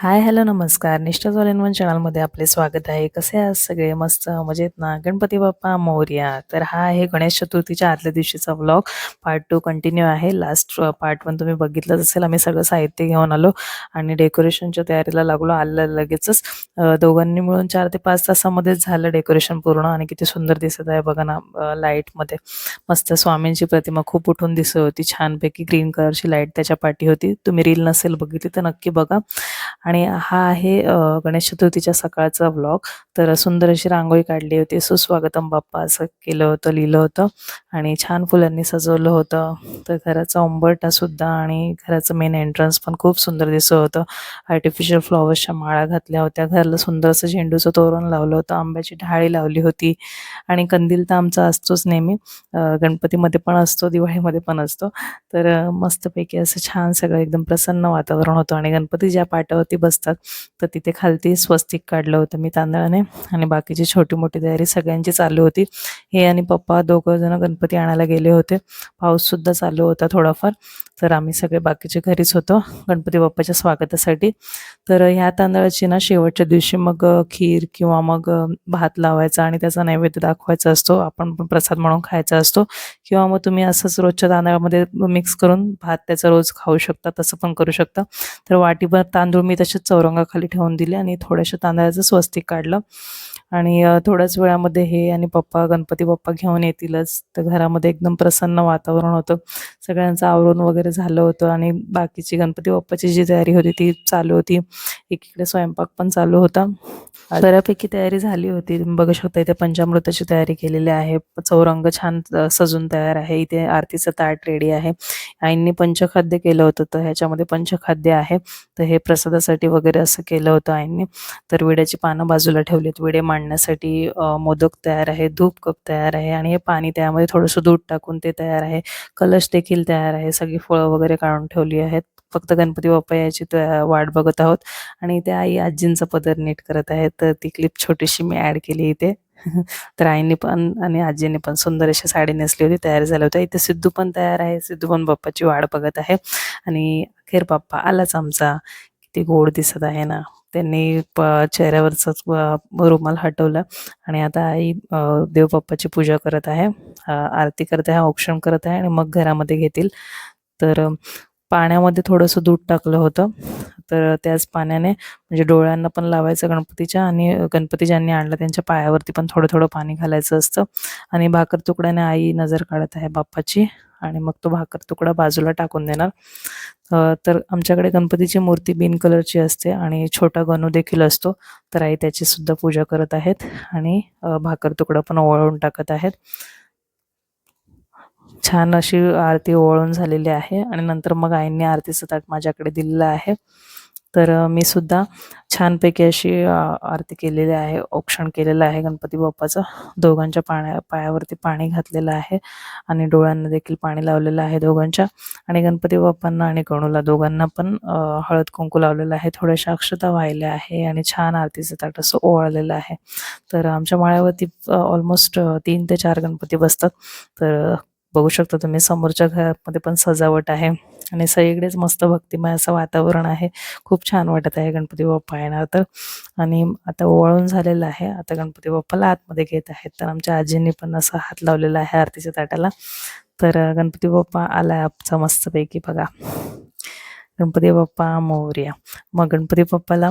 हाय, hello, नमस्कार. निष्ठा all in one चॅनलमध्ये आपले स्वागत आहे. कसे आहात सगळे? मस्त मजेत ना? गणपती बाप्पा मौर्या तर हा आहे गणेश चतुर्थीच्या आदल्या दिवशीचा व्लॉग पार्ट टू कंटिन्यू आहे. लास्ट पार्ट वन तुम्ही बघितलंच असेल. आम्ही सगळं साहित्य घेऊन आलो आणि डेकोरेशनच्या तयारीला लागलो. आलं लगेचच दोघांनी मिळून चार ते पाच तासामध्येच झालं डेकोरेशन पूर्ण आणि किती सुंदर दिसत आहे बघा ना लाईटमध्ये. मस्त स्वामींची प्रतिमा खूप उठून दिसत होती. छानपैकी ग्रीन कलरची लाइट त्याच्या पाठी होती. तुम्ही रील नसेल बघितली तर नक्की बघा. आणि हा आहे गणेश चतुर्थीच्या सकाळचा व्लॉग तर सुंदर अशी रांगोळी काढली होती. सुस्वागतम बाप्पा असं केलं होतं लिहिलं होतं. आणि छान फुलांनी सजवलं होतं. तर घराचा उंबरटा सुद्धा आणि घराचं मेन एंट्रन्स पण खूप सुंदर दिसत होतं. आर्टिफिशियल फ्लॉवर्सच्या माळा घातल्या होत्या. घराला सुंदर असं झेंडूचं तोरण लावलं होतं. आंब्याची ढाळी लावली होती. आणि कंदील तर आमचा असतोच नेहमी. गणपतीमध्ये पण असतो दिवाळीमध्ये पण असतो. तर मस्तपैकी असं छान सगळं एकदम प्रसन्न वातावरण होतं. आणि गणपती ज्या वरती बसतात. तर तिथे खालती स्वस्तिक काढलं होतं मी तांदळाने. आणि बाकीची छोटी मोठी तयारी सगळ्यांची चालू होती. हे आणि पप्पा दोघं जण गणपती आणायला गेले होते. पाऊससुद्धा चालू होता थोडाफार. तर आम्ही सगळे बाकीचे घरीच होतो गणपती बाप्पाच्या स्वागतासाठी. तर ह्या तांदळाची ना शेवटच्या दिवशी मग खीर किंवा मग भात लावायचा आणि त्याचा नैवेद्य दाखवायचा असतो. आपण पण प्रसाद म्हणून खायचा असतो. किंवा मग तुम्ही असंच रोजच्या तांदळामध्ये मिक्स करून भात त्याचा रोज खाऊ शकता तसं पण करू शकता. तर वाटीभर तांदूळ मी तसेच चौरंगाखाली ठेवून दिले आणि थोड्याशा तांदळाचं स्वस्तिक काढलं. आणि थोड्याच वेळामध्ये हे आणि पप्पा गणपती बाप्पा घेऊन येतीलच. तर घरामध्ये एकदम प्रसन्न वातावरण होतं. सगळ्यांचं आवरून वगैरे झालं होतं आणि बाकीची गणपती बाप्पाची जी तयारी होती ती चालू होती. एकीकडे स्वयंपाक पण चालू होता. बऱ्यापैकी तयारी झाली होती. तुम्ही बघू शकता इथे पंचामृताची तयारी केलेली आहे. चौरंग छान सजून तयार आहे. इथे आरतीचं ताट रेडी आहे. आईंनी पंचखाद्य केलं होतं. तर ह्याच्यामध्ये पंचखाद्य आहे. तर हे प्रसादासाठी वगैरे असं केलं होतं आईंनी. तर विड्याची पानं बाजूला ठेवलीत. विडे मांडण्यासाठी मोदक तयार आहे धूप कप तयार आहे आणि हे पाणी त्यामध्ये थोडंसं दूध टाकून ते तयार आहे. कलश देखील तयार आहे सगळी फळं वगैरे काढून ठेवली आहेत. फक्त गणपती बाप्पा याची वाट बघत आहोत आणि इथे आई आजींचा पदर नीट करत आहे तर ती क्लिप छोटीशी मी ऍड केली इथे. तर आईने पण आणि आजीने पण सुंदर अशी साडी नेसली होती तयार झाल्या होत्या इथे सिद्धू पण तयार आहे सिद्धू पण बाप्पाची वाट बघत आहे. आणि अखेर बाप्पा आलाच आमचा. किती गोड दिसत आहे ना. त्यांनी प चेहऱ्यावरचाच रुमाल हटवला आणि आता आई देवबाप्पाची पूजा करत आहे. आरती करत आहे औक्षण करत आहे आणि मग घरामध्ये घेतील. तर पाण्यामध्ये थोडंसं दूध टाकलं होतं. तर त्याच पाण्याने म्हणजे डोळ्यांना पण लावायचं गणपतीच्या आणि गणपती ज्यांनी आणलं. त्यांच्या पायावरती पण थोडं थोडं पाणी घालायचं असतं. आणि भाकर तुकड्याने आई नजर काढत आहे बाप्पाची. आणि मग तो भाकर तुकडा बाजूला टाकून देणार. तर आमच्याकडे गणपतीची मूर्ती बिन कलरची असते आणि छोटा गणू देखील असतो. तर आई त्याची सुद्धा पूजा करत आहेत आणि भाकर तुकडा पण ओवाळून टाकत आहेत. छान अशी आरती ओवाळून झालेली आहे आणि नंतर मग आईंनी आरतीचं ताट माझ्याकडे दिलेलं आहे. तर मी सुद्धा छानपैकी अशी आरती केलेली आहे औक्षण केलेलं आहे गणपती बाप्पाचं. दोघांच्या पाण्या पायावरती पाणी घातलेलं आहे आणि डोळ्यांना देखील पाणी लावलेलं आहे दोघांच्या. आणि गणपती बाप्पांना आणि गणूला दोघांना पण हळद कुंकू लावलेलं आहे. थोड्याशा अक्षता वाहिल्या आहे आणि छान आरतीचं ताट असं ओवाळलेलं आहे. तर आमच्या माळ्यावरती ऑलमोस्ट तीन ते चार गणपती बसतात. तर बघू शकता तुम्ही समोरच्या घरामध्ये पण सजावट आहे आणि सगळीकडेच मस्त भक्तिमय असं वातावरण आहे. खूप छान वाटत आहे गणपती बाप्पा येणार तर. आणि आता ओवाळून झालेलं आहे. आता गणपती बाप्पाला आतमध्ये घेत आहेत. तर आमच्या आजींनी पण असं हात लावलेला आहे आरतीच्या ताटाला. तर गणपती बाप्पा आलाय आमचा मस्तपैकी बघा. गणपती बाप्पा मोर्या. मग गणपती बाप्पाला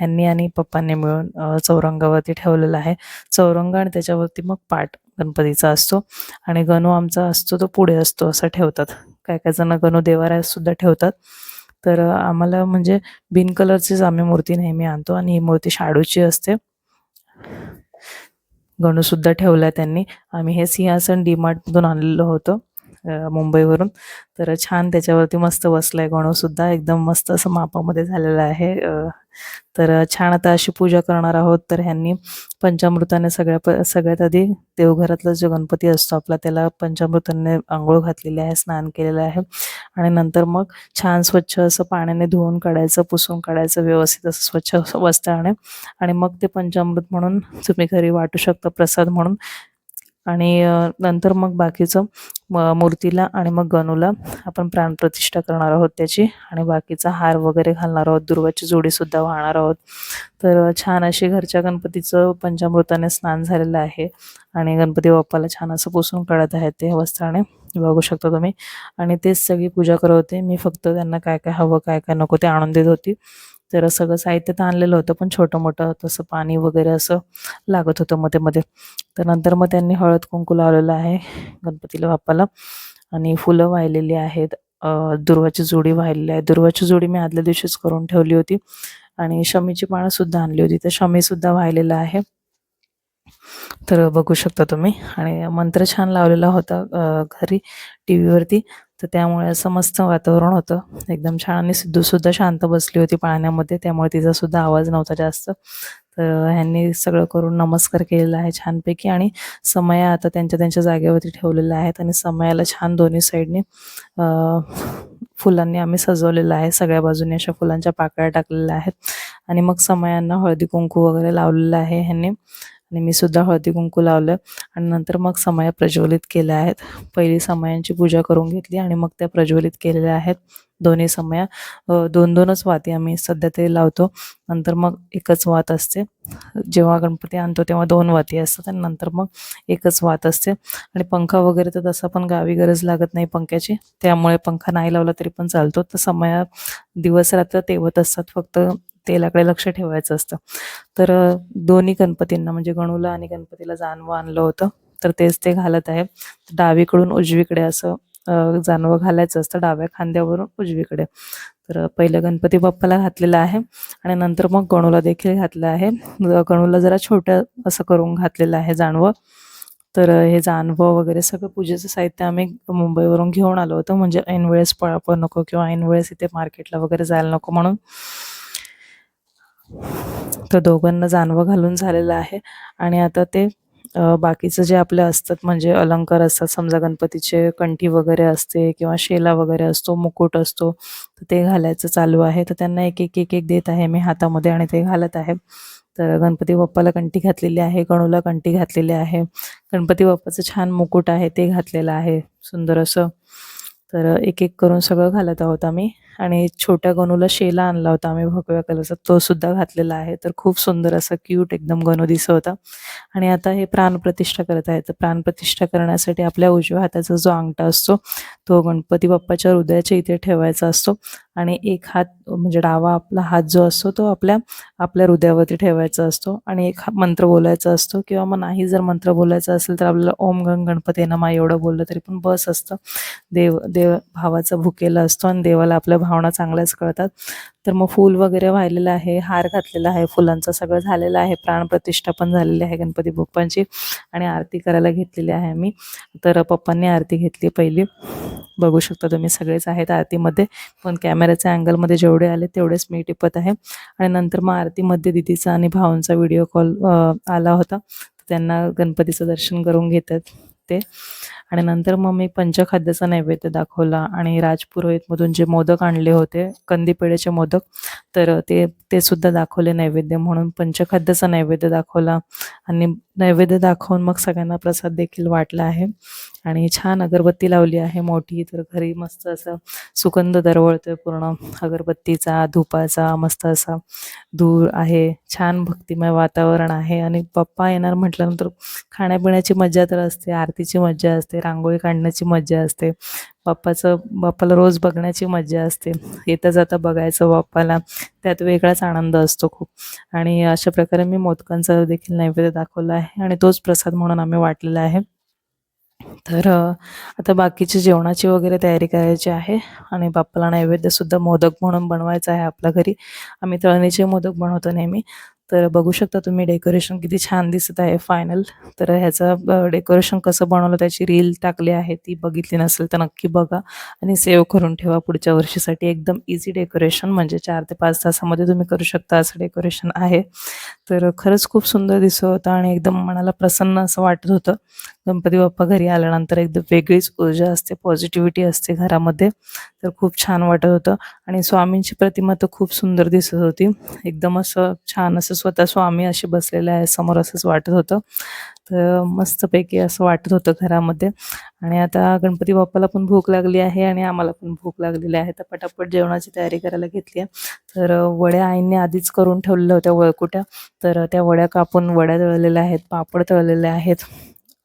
ह्यांनी आणि पप्पांनी मिळून चौरंगावरती ठेवलेलं आहे. चौरंग आणि त्याच्यावरती मग पाठ गणपतीचा असतो. आणि गणू आमचा असतो तो पुढे असतो असं ठेवतात. काय काय जण गणू देवाऱ्यात सुद्धा ठेवतात. तर आम्हाला म्हणजे बिन कलरचीच आम्ही मूर्ती नेहमी आणतो आणि ही मूर्ती शाडूची असते. गणू सुद्धा आहे त्यांनी. आम्ही हे सिंहासन डीमार्टमधून आणलेलं होतं मुंबईवरून. तर छान त्याच्यावरती मस्त बसलाय गणू सुद्धा. एकदम मस्त असं मापामध्ये झालेलं आहे. तर छान आता अशी पूजा करणार आहोत. तर ह्यांनी पंचामृताने सगळ्या प सगळ्यात आधी देवघरातला जो गणपती असतो आपला त्याला पंचामृताने आंघोळ घातलेली आहे स्नान केलेलं आहे. आणि नंतर मग छान स्वच्छ असं पाण्याने धुवून काढायचं पुसून काढायचं व्यवस्थित असं स्वच्छ वस्त्राने. आणि मग ते पंचामृत म्हणून तुम्ही घरी वाटू शकता प्रसाद म्हणून. आणि नंतर मग बाकीचं म मूर्तीला आणि मग गणूला आपण प्राणप्रतिष्ठा करणार आहोत त्याची आणि बाकीचा हार वगैरे घालणार आहोत. दुर्वाची जोडीसुद्धा वाहणार आहोत. तर छान अशी घरच्या गणपतीचं पंचामृताने स्नान झालेलं आहे आणि गणपती बाप्पाला छान असं पुसून काढत आहेत ते वस्त्राने. बघू शकता तुम्ही. आणि तेच सगळी पूजा करत होते. मी फक्त त्यांना काय काय हवं काय काय नको ते आणून देत होती. तर सगळं साहित्य तर आणलेलं होतं पण छोटं मोठं तसं पाणी वगैरे असं लागत होतं मध्ये मध्ये तर नंतर मग त्यांनी हळद कुंकू लावलेलं आहे गणपतीला बाप्पाला आणि फुलं वाहिलेली आहेत. दुर्वाची जोडी वाहिलेली आहे. दुर्वाची जोडी मी आदल्या दिवशीच करून ठेवली होती आणि शमीची पानं सुद्धा आणली होती. तर शमी सुद्धा वाहिलेलं आहे. तर बघू शकता तुम्ही. आणि मंत्र छान लावलेला होता घरी टी व्हीवरती तर त्यामुळे असं मस्त वातावरण होतं. एकदम छान आणि सिद्धूसुद्धा शांत बसली होती पाळण्यामध्ये त्यामुळे तिचा सुद्धा आवाज नव्हता जास्त. तर ह्यांनी सगळं करून नमस्कार केलेला आहे छानपैकी आणि समया आता त्यांच्या त्यांच्या जागेवरती ठेवलेल्या आहेत आणि समयाला छान दोन्ही साईडने फुलांनी आम्ही सजवलेलं आहे. सगळ्या बाजूने अशा फुलांच्या पाकळ्या टाकलेल्या आहेत. आणि मग समयांना हळदी कुंकू वगैरे लावलेलं आहे ह्यांनी. आणि मी सुद्धा हळदी कुंकू लावलं. आणि नंतर मग समया प्रज्वलित केल्या आहेत. पहिली समयांची पूजा करून घेतली आणि मग त्या प्रज्वलित केलेल्या आहेत दोन्ही समया. दोन दोनच वाती आम्ही सध्या ते लावतो. नंतर मग एकच वात असते. जेव्हा गणपती आणतो तेव्हा दोन वाती असतात आणि नंतर मग एकच वात असते. आणि पंखा वगैरे तर तसा पण गावी गरज लागत नाही पंख्याची. त्यामुळे पंखा नाही लावला तरी पण चालतो. तर समया दिवस रात्र तेवत असतात. फक्त तेलाकडे लक्ष ठेवायचं असतं. तर दोन्ही गणपतींना म्हणजे गणूला आणि गणपतीला जानवं आणलं होतं. तर तेच ते घालत आहे. डावीकडून उजवीकडे असं जानवं घालायचं असतं. डाव्या खांद्यावरून उजवीकडे. तर पहिलं गणपती बाप्पाला घातलेलं आहे आणि नंतर मग गणूला देखील घातलं आहे. गणूला जरा छोटं असं करून घातलेलं आहे जानवं. तर हे जानवं वगैरे सगळं पूजेचं साहित्य आम्ही मुंबईवरून घेऊन आलो होतो. म्हणजे ऐन वेळेस पळापळ नको किंवा ऐन वेळेस इथे मार्केटला वगैरे जायला नको म्हणून. तर दोघांना जानवं घालून झालेलं आहे. आणि आता ते बाकीचं जे आपले असतात म्हणजे अलंकार असतात समजा गणपतीचे कंठी वगैरे असते किंवा शेला वगैरे असतो मुकुट असतो तर ते घालायचं चालू आहे. तर त्यांना एक एक एक एक देत आहे मी हातामध्ये आणि ते घालत आहे. तर गणपती बाप्पाला कंठी घातलेली आहे गणूला कंठी घातलेली आहे. गणपती बाप्पाचं छान मुकुट आहे ते घातलेलं आहे. सुंदर असं. तर एक एक करून सगळं घालत आहोत आम्ही. आणि छोट्या गणूला शेला आणला होता. आम्ही भगव्या कलरचा तो सुद्धा घातलेला आहे. तर खूप सुंदर असं क्यूट एकदम गणू दिसत होता. आणि आता हे प्राणप्रतिष्ठा करत आहे. तर प्राणप्रतिष्ठा करण्यासाठी आपल्या उजव्या हाताचा जो अंगठा असतो तो गणपती बाप्पाच्या हृदयाच्या इथे ठेवायचा असतो. आणि एक हात म्हणजे डावा आपला हात जो असतो तो आपल्या आपल्या हृदयावरती ठेवायचा असतो. आणि एक हा- मंत्र बोलायचा असतो किंवा मग नाही जर मंत्र बोलायचा असेल तर आपल्याला ओम गंग गणपती नमा एवढं बोललं तरी पण बस असतं. देव देव भावाचा भुकेला असतो आणि देवाला आपल्या भावना चांगल्याच कळतात. तर मग फूल वगैरे वाहिलेलं आहे हार घातलेला आहे फुलांचं सगळं झालेलं आहे प्राणप्रतिष्ठा पण झालेली आहे गणपती बाप्पांची आणि आरती करायला घेतलेली आहे मी तर पप्पांनी आरती घेतली पहिली. बघू शकता तुम्ही सगळेच आहेत आरतीमध्ये पण कॅमेऱ्याच्या अँगलमध्ये जेवढे आले तेवढेच मी टिपत आहे. आणि नंतर मग आरतीमध्ये दिदीचा आणि भावांचा व्हिडिओ कॉल आला होता. त्यांना गणपतीचं दर्शन करून घेतात. ते आणि नंतर मग मी पंचखाद्याचा नैवेद्य दाखवला आणि राजपुरोहितमधून जे मोदक आणले होते कंदीपेढ्याचे मोदक तर ते ते सुद्धा दाखवले नैवेद्य म्हणून. पंचखाद्याचा नैवेद्य दाखवला आणि नैवेद्य दाखवून मग सगळ्यांना प्रसाद देखील वाटला आहे. आणि छान अगरबत्ती लावली आहे मोठी तर घरी मस्त असं सुगंध दरवळतोय पूर्ण. अगरबत्तीचा धुपाचा मस्त असा धूर आहे. छान भक्तिमय वातावरण आहे. आणि पप्पा येणार म्हटल्यानंतर खाण्यापिण्याची मज्जा तर असते आरतीची मज्जा असते रांगोळी काढण्याची मज्जा असते. बाप्पाचं बाप्पाला रोज बघण्याची मजा असते. येता जाता बघायचं बाप्पाला. त्यात वेगळाच आनंद असतो खूप. आणि अशा प्रकारे मी मोदकांचा देखील नैवेद्य दाखवला आहे आणि तोच प्रसाद म्हणून आम्ही वाटलेला आहे. तर आता बाकीची जेवणाची वगैरे तयारी करायची आहे आणि बाप्पाला नैवेद्यसुद्धा मोदक म्हणून बनवायचा आहे आपल्या घरी. आम्ही तळणीचे मोदक बनवतो नेहमी. तर बघू शकता तुम्ही डेकोरेशन किती छान दिसत आहे फायनल तर ह्याचं डेकोरेशन कसं बनवलं त्याची रील टाकली आहे ती बघितली नसेल तर नक्की बघा. आणि सेव्ह करून ठेवा पुढच्या वर्षीसाठी. एकदम इझी डेकोरेशन म्हणजे चार ते पाच तासामध्ये तुम्ही करू शकता असं डेकोरेशन आहे. तर खरंच खूप सुंदर दिसत होतं आणि एकदम मनाला प्रसन्न असं वाटत होतं. गणपती बाप्पा घरी आल्यानंतर एकदम वेगळीच ऊर्जा असते पॉझिटिव्हिटी असते घरामध्ये. तर खूप छान वाटत होतं. आणि स्वामींची प्रतिमा तर खूप सुंदर दिसत होती. एकदम असं छान असं स्वतः स्वामी असे बसलेले आहे समोर असंच वाटत होतं. तर मस्तपैकी असं वाटत होतं घरामध्ये. आणि आता गणपती बाप्पाला पण भूक लागली आहे आणि आम्हाला पण भूक लागलेली आहे. तर पटापट जेवणाची तयारी करायला घेतली आहे. तर वड्या आईने आधीच करून ठेवलेल्या होत्या वळकुट्या. तर त्या वड्या कापून वड्या तळलेल्या आहेत पापड तळलेले आहेत.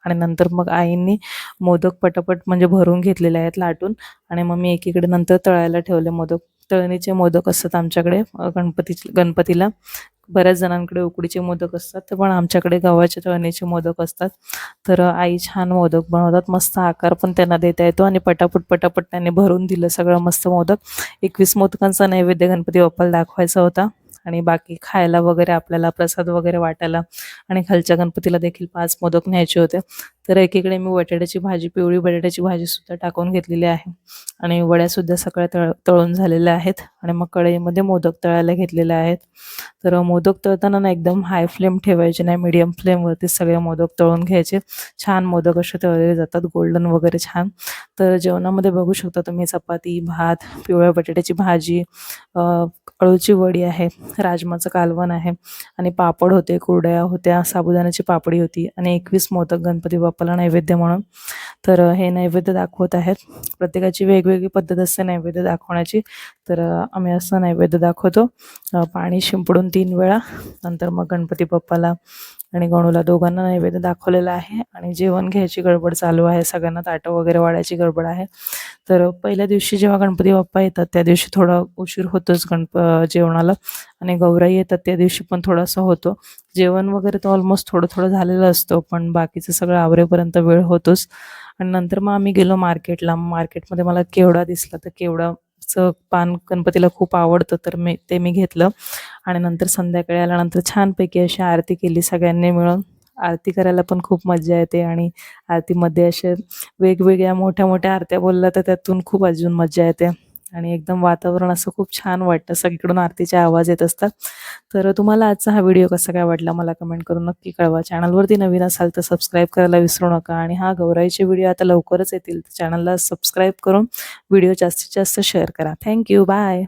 आणि नंतर मग आईंनी मोदक पटापट म्हणजे भरून घेतलेले आहेत लाटून आणि मग मी एकीकडे नंतर तळायला ठेवले मोदक. तळणीचे मोदक असतात आमच्याकडे गणपती गणपतीला. बऱ्याच जणांकडे उकडीचे मोदक असतात तर पण आमच्याकडे गव्हाचे तळणीचे मोदक असतात. तर आई छान मोदक बनवतात मस्त आकार पण त्यांना देता येतो आणि पटापट पटापट त्यांनी भरून दिलं सगळं मस्त मोदक. एकवीस मोदकांचा नैवेद्य गणपती बाप्पाला दाखवायचा होता. आणि बाकी खायला वगैरे आपल्याला प्रसाद वगैरे वाटायला आणि खालच्या गणपतीला देखील पाच मोदक न्यायचे होते. तर एकीकडे मी बटाट्याची भाजी पिवळी बटाट्याची भाजी सुद्धा टाकून घेतलेली आहे. आणि वड्या सुद्धा सगळ्या तळ तळून झालेल्या आहेत आणि मग कढईमध्ये मोदक तळायला घेतलेले आहेत. तर मोदक तळताना ना एकदम हाय फ्लेम ठेवायचे नाही मीडियम फ्लेमवरती सगळे मोदक तळून घ्यायचे. छान मोदक असे तळलेले जातात गोल्डन वगैरे छान. तर जेवणामध्ये बघू शकता तुम्ही चपाती भात पिवळ्या बटाट्याची भाजी अळूची वडी आहे राजमाचं कालवण आहे. आणि पापड होते कुरड्या होत्या साबुदाण्याची पापडी होती आणि एकवीस मोदक गणपती बाप्पाला नैवेद्य म्हणून. तर हे नैवेद्य दाखवत आहेत. प्रत्येकाची वेगवेगळी पद्धत असते नैवेद्य दाखवण्याची. तर आम्ही असं नैवेद्य दाखवतो. पाणी शिंपडून तीन वेळा. नंतर मग गणपती बाप्पाला आणि गणूला दोघांना नैवेद्य दाखवलेला आहे आणि जेवण घ्यायची गडबड चालू आहे. सगळ्यांना ताटं वगैरे वाढायची गडबड आहे. तर पहिल्या दिवशी जेव्हा गणपती बाप्पा येतात त्या दिवशी थोडा उशीर होतोच गणप जेवणाला. आणि गौराई येतात त्या दिवशी पण थोडासा होतो. जेवण वगैरे तर ऑलमोस्ट थोडं थोडं झालेलं असतं पण बाकीचं सगळं आवरेपर्यंत वेळ होतोच. आणि नंतर मग आम्ही गेलो मार्केटला. मार्केटमध्ये मला केवडा दिसला तर केवडा चं पान गणपतीला खूप आवडतं तर मी ते मी घेतलं. आणि नंतर संध्याकाळी आल्यानंतर छानपैकी अशी आरती केली सगळ्यांनी मिळून. आरती करायला पण खूप मजा येते आणि आरतीमध्ये असे वेगवेगळ्या मोठ्या मोठ्या आरत्या बोलल्या तर त्यातून खूप अजून मजा येते. आणि एकदम वातावरण असं खूप छान वाटतं. सगळीकडून आरतीचे आवाज येत असतात. तर तुम्हाला आजचा हा व्हिडिओ कसा काय वाटला मला कमेंट करून नक्की कळवा. चॅनलवरती नवीन असाल तर सबस्क्राईब करायला विसरू नका आणि हा गौराईचे व्हिडिओ आता लवकरच येतील. तर चॅनलला सबस्क्राईब करून व्हिडिओ जास्तीत जास्त शेअर करा. Thank you. बाय.